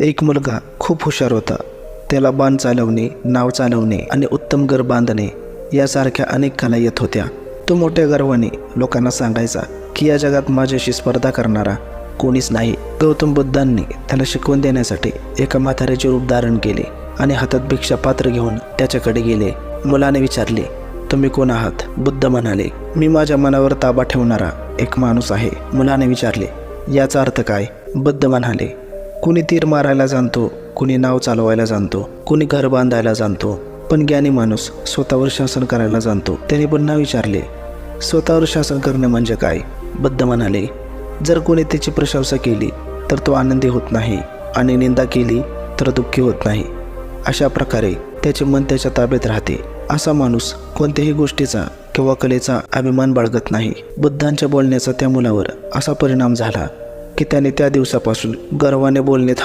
एक मुलगा खूप हुशार होता. त्याला बाण चालवणे नाव चालवणे आणि उत्तम घर बांधणे यासारख्या अनेक कला येत होत्या. तो मोठ्या गर्वाने लोकांना सांगायचा की या जगात माझ्याशी स्पर्धा करणारा कोणीच नाही. गौतम बुद्धांनी त्याला शिकवून देण्यासाठी एका म्हाताऱ्याचे रूप धारण केले आणि हातात भिक्षा पात्र घेऊन त्याच्याकडे गेले. मुलाने विचारले तुम्ही कोण आहात? बुद्ध म्हणाले मी माझ्या मनावर ताबा ठेवणारा एक माणूस आहे. मुलाने विचारले याचा अर्थ काय? बुद्ध म्हणाले कुणी तीर मारायला जाणतो कुणी नाव चालवायला जाणतो कुणी घर बांधायला जाणतो. पण ज्ञानी माणूस स्वतःवर शासन करायला जाणतो. त्याने पुन्हा विचारले स्वतःवर शासन करणे म्हणजे काय? बुद्ध म्हणाले जर कोणी त्याची प्रशंसा केली तर तो आनंदी होत नाही आणि निंदा केली तर दुःखी होत नाही. अशा प्रकारे त्याचे मन त्याच्या ताब्यात राहते. असा माणूस कोणत्याही गोष्टीचा किंवा कलेचा अभिमान बाळगत नाही. बुद्धांच्या बोलण्याचा त्या मुलावर असा परिणाम झाला की त्याने त्या दिवसापासून गर्वाने बोलणे थांब